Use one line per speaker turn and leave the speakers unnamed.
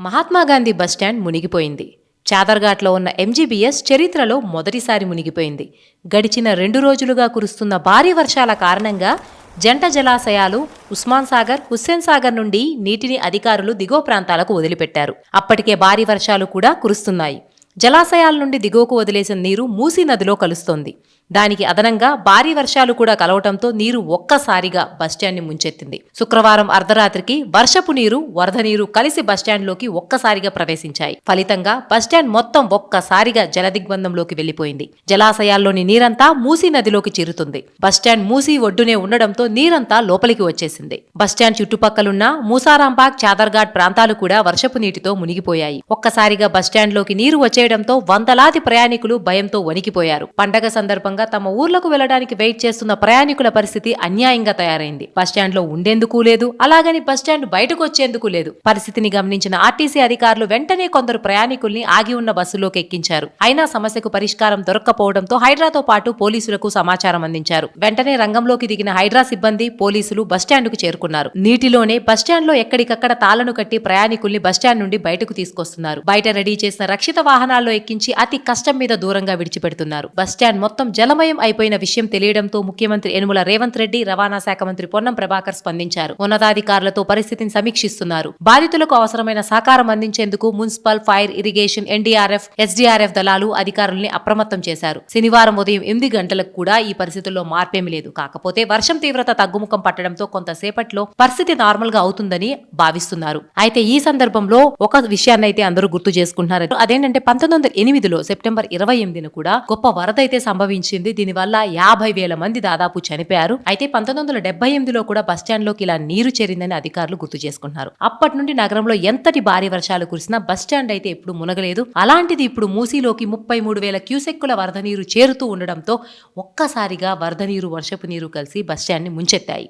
Mahatma Gandhi bus stand మునిగిపోయింది. చాదర్ఘాట్లో ఉన్న MGBS చరిత్రలో మొదటిసారి మునిగిపోయింది. గడిచిన రెండు రోజులుగా కురుస్తున్న భారీ వర్షాల కారణంగా జంట జలాశయాలు ఉస్మాన్ సాగర్ హుస్సేన్ సాగర్ నుండి నీటిని అధికారులు దిగువ ప్రాంతాలకు వదిలిపెట్టారు. అప్పటికే భారీ వర్షాలు కూడా కురుస్తున్నాయి. జలాశయాల నుండి దిగువకు వదిలేసిన నీరు మూసీ నదిలో కలుస్తోంది. దానికి అదనంగా భారీ వర్షాలు కూడా కలవటంతో నీరు ఒక్కసారిగా బస్టాండ్ని ముంచెత్తింది. శుక్రవారం అర్ధరాత్రికి వర్షపు నీరు వరద నీరు కలిసి బస్టాండ్లోకి ఒక్కసారిగా ప్రవేశించాయి. ఫలితంగా బస్టాండ్ మొత్తం ఒక్కసారిగా జలదిగ్బంధంలోకి వెళ్ళిపోయింది జలాశయాల్లోని నీరంతా మూసీ నదిలోకి చేరుతుంది. బస్టాండ్ మూసీ ఒడ్డునే ఉండడంతో నీరంతా లోపలికి వచ్చేసింది. బస్టాండ్ చుట్టుపక్కలున్న మూసారాంబాగ్ చాదర్ఘాట్ ప్రాంతాలు కూడా వర్షపు నీటితో మునిగిపోయాయి. ఒక్కసారిగా బస్టాండ్లోకి నీరు వచ్చేయడంతో వందలాది ప్రయాణికులు భయంతో వణికిపోయారు. పండగ సందర్భంగా తమ ఊర్లకు వెళ్ళడానికి వెయిట్ చేస్తున్న ప్రయాణికుల పరిస్థితి అన్యాయంగా తయారైంది. బస్టాండ్లో ఉండేందుకు లేదు అలాగని బస్టాండ్ బయటకు వచ్చేందుకు లేదు. పరిస్థితిని గమనించిన ఆర్టీసీ అధికారులు వెంటనే కొందరు ప్రయాణికుల్ని ఆగి ఉన్న బస్సులోకి ఎక్కించారు. అయినా సమస్యకు పరిష్కారం దొరక్కపోవడంతో హైడ్రాతో పాటు పోలీసులకు సమాచారం అందించారు. వెంటనే రంగంలోకి దిగిన హైడ్రా సిబ్బంది పోలీసులు బస్టాండ్కు చేరుకున్నారు. నీటిలోనే బస్టాండ్లో ఎక్కడికక్కడ తాళ్ళను కట్టి ప్రయాణికుల్ని బస్టాండ్ నుండి బయటకు తీసుకొస్తున్నారు. బయట రెడీ చేసిన రక్షిత వాహనాల్లో ఎక్కించి అతి కష్టం మీద దూరంగా విడిచిపెడుతున్నారు. బస్టాండ్ మొత్తం జలమయం అయిపోయిన విషయం తెలియడంతో ముఖ్యమంత్రి యనుమల రేవంత్ రెడ్డి రవాణా శాఖ మంత్రి పొన్నం ప్రభాకర్ స్పందించారు. ఉన్నతాధికారులతో పరిస్థితిని సమీక్షిస్తున్నారు. బాధితులకు అవసరమైన సహకారం అందించేందుకు municipal fire irrigation NDRF SDRF దళాలు అధికారుల్ని అప్రమత్తం చేశారు. శనివారం ఉదయం ఎనిమిది గంటలకు కూడా ఈ పరిస్థితుల్లో మార్పేమీ లేదు. కాకపోతే వర్షం తీవ్రత తగ్గుముఖం పట్టడంతో కొంతసేపట్లో పరిస్థితి నార్మల్గా అవుతుందని భావిస్తున్నారు. అయితే ఈ సందర్భంలో ఒక విషయాన్ని అయితే అందరూ గుర్తు చేసుకుంటున్నారు. అదేంటంటే పంతొమ్మిది వందల ఎనిమిదిలో సెప్టెంబర్ ఇరవై ఎనిమిదిన కూడా గొప్ప వరద అయితే సంభవించింది దీనివల్ల యాభై వేల మంది దాదాపు చనిపోయారు. అయితే పంతొమ్మిది వందల డెబ్బై ఎనిమిదిలో కూడా బస్టాండ్లోకి ఇలా నీరు చేరిందని అధికారులు గుర్తు చేసుకుంటున్నారు. అప్పటి నుండి నగరంలో ఎంతటి భారీ వర్షాలు కురిసినా బస్టాండ్ అయితే ఎప్పుడు మునగలేదు. అలాంటిది ఇప్పుడు మూసీలోకి ముప్పై మూడు వేల క్యూసెక్కుల వరద నీరు చేరుతూ ఉండడంతో ఒక్కసారిగా వరద నీరు వర్షపు నీరు కలిసి బస్టాండ్ని ముంచెత్తాయి.